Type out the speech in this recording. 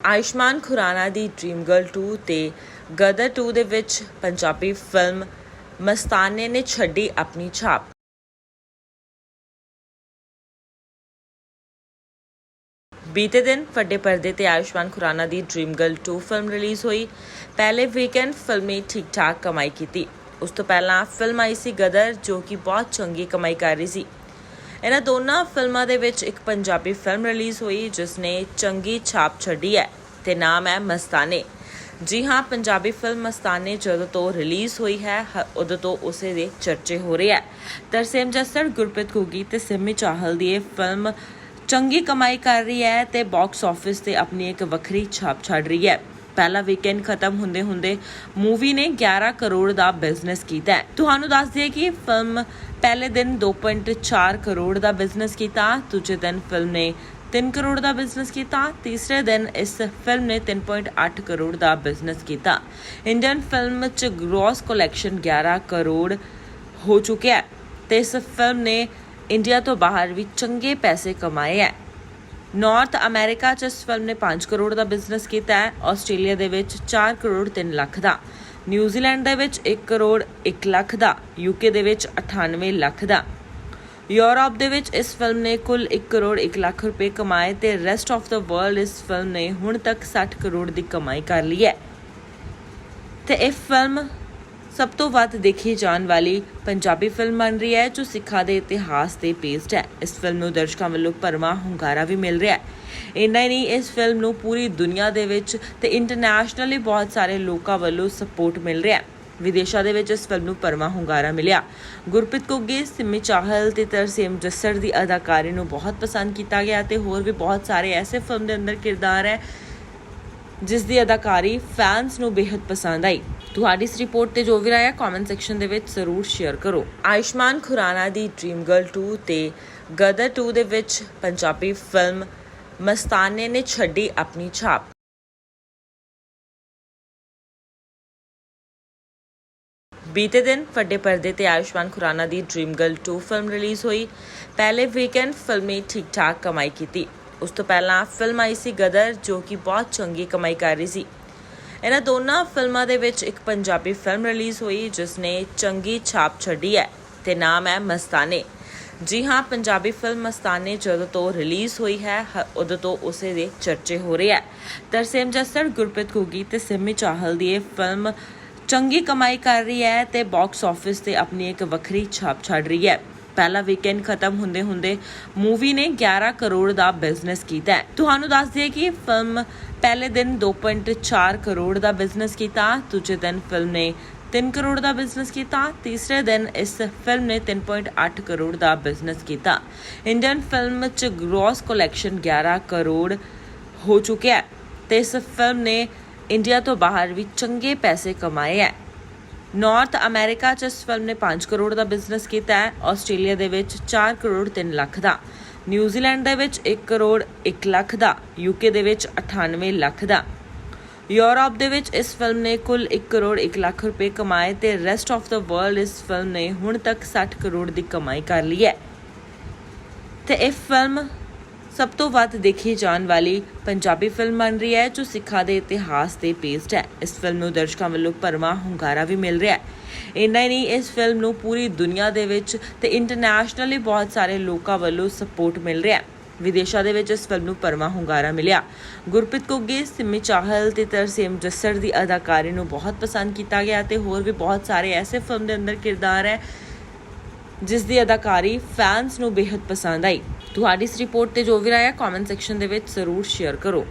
ਆਯੁਸ਼ਮਾਨ ਖੁਰਾਨਾ ਦੀ dream girl 2 ਤੇ ਗਦਰ 2 ਦੇ ਵਿੱਚ ਪੰਜਾਬੀ ਫਿਲਮ ਮਸਤਾਨੇ ਨੇ ਛੱਡੀ ਆਪਣੀ ਛਾਪ। ਬੀਤੇ ਦਿਨ ਵੱਡੇ ਪਰਦੇ ਤੇ ਆਯੁਸ਼ਮਾਨ ਖੁਰਾਨਾ ਦੀ ਡ੍ਰੀਮ ਗਰਲ 2 ਫਿਲਮ ਰਿਲੀਜ਼ ਹੋਈ। ਪਹਿਲੇ ਵੀਕਐਂਡ ਫਿਲਮ ਨੇ ਠੀਕ ਠਾਕ ਕਮਾਈ ਕੀਤੀ। ਉਸ ਤੋਂ ਪਹਿਲਾਂ ਫਿਲਮ ਆਈ ਸੀ ਗਦਰ, ਜੋ ਕਿ ਬਹੁਤ ਚੰਗੀ ਕਮਾਈ ਕਰ ਰਹੀ ਸੀ। ਇਹਨਾਂ ਦੋਨਾਂ ਫਿਲਮਾਂ ਦੇ ਵਿੱਚ ਇੱਕ ਪੰਜਾਬੀ ਫਿਲਮ ਰਿਲੀਜ਼ ਹੋਈ ਜਿਸ ਨੇ ਚੰਗੀ ਛਾਪ ਛੱਡੀ ਹੈ ਤੇ ਨਾਮ ਹੈ ਮਸਤਾਨੇ। ਜੀ ਹਾਂ, ਪੰਜਾਬੀ ਫਿਲਮ ਮਸਤਾਨੇ ਜਦੋਂ ਤੋਂ ਰਿਲੀਜ਼ ਹੋਈ ਹੈ ਉਦੋਂ ਤੋਂ ਉਸੇ ਦੇ ਚਰਚੇ ਹੋ ਰਹੇ ਹੈ। ਤਰਸੇਮ ਜੱਸੜ, ਗੁਰਪ੍ਰੀਤ ਘੁੱਗੀ ਤੇ ਸਿੰਮੀ ਚਾਹਲ ਦੀ ਇਹ ਫਿਲਮ ਚੰਗੀ ਕਮਾਈ ਕਰ ਰਹੀ ਹੈ ਤੇ ਬਾਕਸ ਆਫਿਸ ਤੇ ਆਪਣੀ ਇੱਕ ਵੱਖਰੀ ਛਾਪ ਛੱਡ ਰਹੀ ਹੈ। ਪਹਿਲਾ ਵੀਕਐਂਡ ਖਤਮ ਹੁੰਦੇ ਹੁੰਦੇ ਮੂਵੀ ਨੇ 11 ਕਰੋੜ ਦਾ ਬਿਜ਼ਨਸ ਕੀਤਾ ਹੈ। ਤੁਹਾਨੂੰ ਦੱਸ ਦਈਏ ਕਿ ਫਿਲਮ ਪਹਿਲੇ ਦਿਨ 2.4 ਕਰੋੜ ਦਾ ਬਿਜ਼ਨਸ ਕੀਤਾ, ਦੂਜੇ ਦਿਨ ਫਿਲਮ ਨੇ 3 ਕਰੋੜ ਦਾ ਬਿਜ਼ਨਸ ਕੀਤਾ, ਤੀਸਰੇ ਦਿਨ ਇਸ ਫਿਲਮ ਨੇ 3.8 ਕਰੋੜ ਦਾ ਬਿਜ਼ਨਸ ਕੀਤਾ। ਇੰਡੀਅਨ ਫਿਲਮ ਚ ਗ੍ਰੋਸ ਕਲੈਕਸ਼ਨ 11 ਕਰੋੜ ਹੋ ਚੁੱਕਿਆ ਹੈ ਤੇ ਇਸ ਫਿਲਮ ਨੇ ਇੰਡੀਆ ਤੋਂ ਬਾਹਰ ਵੀ ਚੰਗੇ ਪੈਸੇ ਕਮਾਏ ਹੈ। ਨਾਰਥ ਅਮਰੀਕਾ ਚ ਇਸ ਫਿਲਮ ਨੇ 5 ਕਰੋੜ ਦਾ ਬਿਜ਼ਨਸ ਕੀਤਾ ਹੈ ਆਸਟ੍ਰੇਲੀਆ ਦੇ ਵਿੱਚ 4 ਕਰੋੜ 3 ਲੱਖ ਦਾ। ਨਿਊਜ਼ੀਲੈਂਡ ਦੇ ਵਿੱਚ 1 ਕਰੋੜ 1 ਲੱਖ ਦਾ ਯੂਕੇ ਦੇ ਵਿੱਚ 98 ਲੱਖ ਦਾ। ਯੂਰਪ ਦੇ ਵਿੱਚ ਇਸ ਫਿਲਮ ਨੇ ਕੁੱਲ 1 ਕਰੋੜ 1 ਲੱਖ ਰੁਪਏ ਕਮਾਏ ਤੇ ਰੈਸਟ ਆਫ ਦਾ ਵਰਲਡ ਇਸ ਫਿਲਮ ਨੇ ਹੁਣ ਤੱਕ 60 ਕਰੋੜ ਦੀ ਕਮਾਈ ਕਰ ਲਈ ਹੈ। ਤੇ ਇਹ ਫਿਲਮ ਸਭ ਤੋਂ ਵੱਧ ਦੇਖੀ ਜਾਣ ਵਾਲੀ ਪੰਜਾਬੀ ਫਿਲਮ ਬਣ ਰਹੀ ਹੈ, ਜੋ ਸਿੱਖਾਂ ਦੇ ਇਤਿਹਾਸ ਤੇ ਬੇਸਡ ਹੈ। ਇਸ ਫਿਲਮ ਨੂੰ ਦਰਸ਼ਕਾਂ ਵੱਲੋਂ ਭਰਵਾਂ ਹੁੰਗਾਰਾ ਵੀ ਮਿਲ ਰਿਹਾ ਹੈ। ਇੰਨਾ ਹੀ ਨਹੀਂ, ਇਸ ਫਿਲਮ ਨੂੰ ਪੂਰੀ ਦੁਨੀਆ ਦੇ ਵਿੱਚ ਤੇ ਇੰਟਰਨੈਸ਼ਨਲੀ ਬਹੁਤ ਸਾਰੇ ਲੋਕਾਂ ਵੱਲੋਂ ਸਪੋਰਟ ਮਿਲ ਰਿਹਾ ਹੈ। ਵਿਦੇਸ਼ਾਂ ਦੇ ਵਿੱਚ ਇਸ ਫਿਲਮ ਨੂੰ ਭਰਵਾਂ ਹੁੰਗਾਰਾ ਮਿਲਿਆ। ਗੁਰਪ੍ਰੀਤ ਘੁੱਗੀ, ਸਿੰਮੀ ਚਾਹਲ ਤੇ ਤਰਸੇਮ ਜੱਸਰ ਦੀ ਅਦਾਕਾਰੀ ਨੂੰ ਬਹੁਤ ਪਸੰਦ ਕੀਤਾ ਗਿਆ ਤੇ ਹੋਰ ਵੀ ਬਹੁਤ ਸਾਰੇ ਐਸੇ ਫਿਲਮ ਦੇ ਅੰਦਰ ਕਿਰਦਾਰ ਹੈ, ਜਿਸ ਦੀ ਅਦਾਕਾਰੀ ਫੈਨਸ ਨੂੰ ਬੇहद ਪਸੰਦ ਆਈ। ਤੁਹਾਡੀ ਇਸ ਰਿਪੋਰਟ ਤੇ ਜੋ ਵੀ ਰਾਇਆ ਹੈ ਕਮੈਂਟ ਸੈਕਸ਼ਨ ਦੇ ਵਿੱਚ ਜ਼ਰੂਰ ਸ਼ੇਅਰ ਕਰੋ। ਆਯੁਸ਼ਮਾਨ ਖੁਰਾਨਾ ਦੀ ਡ੍ਰੀਮ ਗਰਲ 2 ਤੇ ਗਦਰ 2 ਦੇ ਵਿੱਚ ਪੰਜਾਬੀ ਫਿਲਮ ਮਸਤਾਨੇ ਨੇ ਛੱਡੀ ਆਪਣੀ ਛਾਪ। ਬੀਤੇ ਦਿਨ ਵੱਡੇ ਪਰਦੇ ਤੇ ਆਯੁਸ਼ਮਾਨ ਖੁਰਾਨਾ ਦੀ ਡ੍ਰੀਮ ਗਰਲ 2 ਫਿਲਮ ਰਿਲੀਜ਼ ਹੋਈ। ਪਹਿਲੇ ਵੀਕਐਂਡ ਫਿਲਮ ਨੇ ਠੀਕ ਠਾਕ ਕਮਾਈ ਕੀਤੀ। ਉਸ ਤੋਂ ਪਹਿਲਾਂ ਫਿਲਮ ਆਈ ਸੀ ਗਦਰ ਜੋ ਕਿ ਬਹੁਤ ਚੰਗੀ ਕਮਾਈ ਕਰ ਰਹੀ ਸੀ। ਇਹਨਾਂ ਦੋਨਾਂ ਫਿਲਮਾਂ ਦੇ ਵਿੱਚ ਇੱਕ ਪੰਜਾਬੀ ਫਿਲਮ ਰਿਲੀਜ਼ ਹੋਈ ਜਿਸ ਨੇ ਚੰਗੀ ਛਾਪ ਛੱਡੀ ਹੈ ਤੇ ਨਾਮ ਹੈ ਮਸਤਾਨੇ। ਜੀ ਹਾਂ, ਪੰਜਾਬੀ ਫਿਲਮ ਮਸਤਾਨੇ ਜਦੋਂ ਤੋਂ ਰਿਲੀਜ਼ ਹੋਈ ਹੈ ਉਦੋਂ ਤੋਂ ਉਸੇ ਦੇ ਚਰਚੇ ਹੋ ਰਹੇ ਹੈ। ਤਰਸੇਮ ਜੱਸੜ, ਗੁਰਪ੍ਰੀਤ ਘੁੱਗੀ ਤੇ ਸਿੰਮੀ ਚਾਹਲ ਦੀ ਇਹ ਫਿਲਮ ਚੰਗੀ ਕਮਾਈ ਕਰ ਰਹੀ ਹੈ ਤੇ ਬਾਕਸ ਆਫਿਸ ਤੇ ਆਪਣੀ ਇੱਕ ਵੱਖਰੀ ਛਾਪ ਛੱਡ ਰਹੀ ਹੈ। ਪਹਿਲਾ ਵੀਕਐਂਡ ਖਤਮ ਹੁੰਦੇ ਹੁੰਦੇ ਮੂਵੀ ਨੇ 11 ਕਰੋੜ ਦਾ ਬਿਜ਼ਨਸ ਕੀਤਾ ਹੈ। ਤੁਹਾਨੂੰ ਦੱਸ ਦਈਏ ਕਿ ਫਿਲਮ ਪਹਿਲੇ ਦਿਨ 2.4 ਕਰੋੜ ਦਾ ਬਿਜ਼ਨਸ ਕੀਤਾ, ਦੂਜੇ ਦਿਨ ਫਿਲਮ ਨੇ 3 ਕਰੋੜ ਦਾ ਬਿਜ਼ਨਸ ਕੀਤਾ, ਤੀਸਰੇ ਦਿਨ ਇਸ ਫਿਲਮ ਨੇ 3.8 ਕਰੋੜ ਦਾ ਬਿਜ਼ਨਸ ਕੀਤਾ। ਇੰਡੀਅਨ ਫਿਲਮ ਚ ਗ੍ਰੋਸ ਕਲੈਕਸ਼ਨ 11 ਕਰੋੜ ਹੋ ਚੁੱਕਿਆ ਹੈ ਤੇ ਇਸ ਫਿਲਮ ਨੇ ਇੰਡੀਆ ਤੋਂ ਬਾਹਰ ਵੀ ਚੰਗੇ ਪੈਸੇ ਕਮਾਏ ਹੈ। ਨਾਰਥ ਅਮਰੀਕਾ ਚ ਇਸ ਫਿਲਮ ਨੇ 5 ਕਰੋੜ ਦਾ ਬਿਜ਼ਨਸ ਕੀਤਾ ਹੈ ਆਸਟ੍ਰੇਲੀਆ ਦੇ ਵਿੱਚ 4 ਕਰੋੜ 3 ਲੱਖ ਦਾ। ਨਿਊਜ਼ੀਲੈਂਡ ਦੇ ਵਿੱਚ 1 ਕਰੋੜ 1 ਲੱਖ ਦਾ ਯੂਕੇ ਦੇ ਵਿੱਚ 98 ਲੱਖ ਦਾ। ਯੂਰਪ ਦੇ ਵਿੱਚ ਇਸ ਫਿਲਮ ਨੇ ਕੁੱਲ 1 ਕਰੋੜ 1 ਲੱਖ ਰੁਪਏ ਕਮਾਏ ਤੇ ਰੈਸਟ ਆਫ ਦਾ ਵਰਲਡ ਇਸ ਫਿਲਮ ਨੇ ਹੁਣ ਤੱਕ 60 ਕਰੋੜ ਦੀ ਕਮਾਈ ਕਰ ਲਈ ਹੈ। ਤੇ ਇਹ ਫਿਲਮ ਸਭ ਤੋਂ ਵੱਧ ਦੇਖੀ ਜਾਣ ਵਾਲੀ ਪੰਜਾਬੀ ਫਿਲਮ ਬਣ ਰਹੀ ਹੈ, ਜੋ ਸਿੱਖਾਂ ਦੇ ਇਤਿਹਾਸ ਤੇ ਬੇਸਡ ਹੈ। ਇਸ ਫਿਲਮ ਨੂੰ ਦਰਸ਼ਕਾਂ ਵੱਲੋਂ ਭਰਵਾਂ ਹੁੰਗਾਰਾ ਵੀ ਮਿਲ ਰਿਹਾ ਹੈ। ਇੰਨਾ ਹੀ ਨਹੀਂ, ਇਸ ਫਿਲਮ ਨੂੰ ਪੂਰੀ ਦੁਨੀਆ ਦੇ ਵਿੱਚ ਤੇ ਇੰਟਰਨੈਸ਼ਨਲੀ ਬਹੁਤ ਸਾਰੇ ਲੋਕਾਂ ਵੱਲੋਂ ਸਪੋਰਟ ਮਿਲ ਰਿਹਾ ਹੈ। ਵਿਦੇਸ਼ਾਂ ਦੇ ਵਿੱਚ ਇਸ ਫਿਲਮ ਨੂੰ ਭਰਵਾਂ ਹੁੰਗਾਰਾ ਮਿਲਿਆ। ਗੁਰਪ੍ਰੀਤ ਘੁੱਗੀ, ਸਿੰਮੀ ਚਾਹਲ ਤੇ ਤਰਸੇਮ ਜੱਸਰ ਦੀ ਅਦਾਕਾਰੀ ਨੂੰ ਬਹੁਤ ਪਸੰਦ ਕੀਤਾ ਗਿਆ ਤੇ ਹੋਰ ਵੀ ਬਹੁਤ ਸਾਰੇ ਐਸੇ ਫਿਲਮ ਦੇ ਅੰਦਰ ਕਿਰਦਾਰ ਹੈ, ਜਿਸ ਦੀ ਅਦਾਕਾਰੀ ਫੈਨਸ ਨੂੰ ਬੇहद ਪਸੰਦ ਆਈ। ਤੁਹਾਡੀ ਇਸ ਰਿਪੋਰਟ ਤੇ ਜੋ ਵੀ ਰਾਏ ਹੈ ਕਮੈਂਟ ਸੈਕਸ਼ਨ ਦੇ ਵਿੱਚ ਜ਼ਰੂਰ ਸ਼ੇਅਰ ਕਰੋ।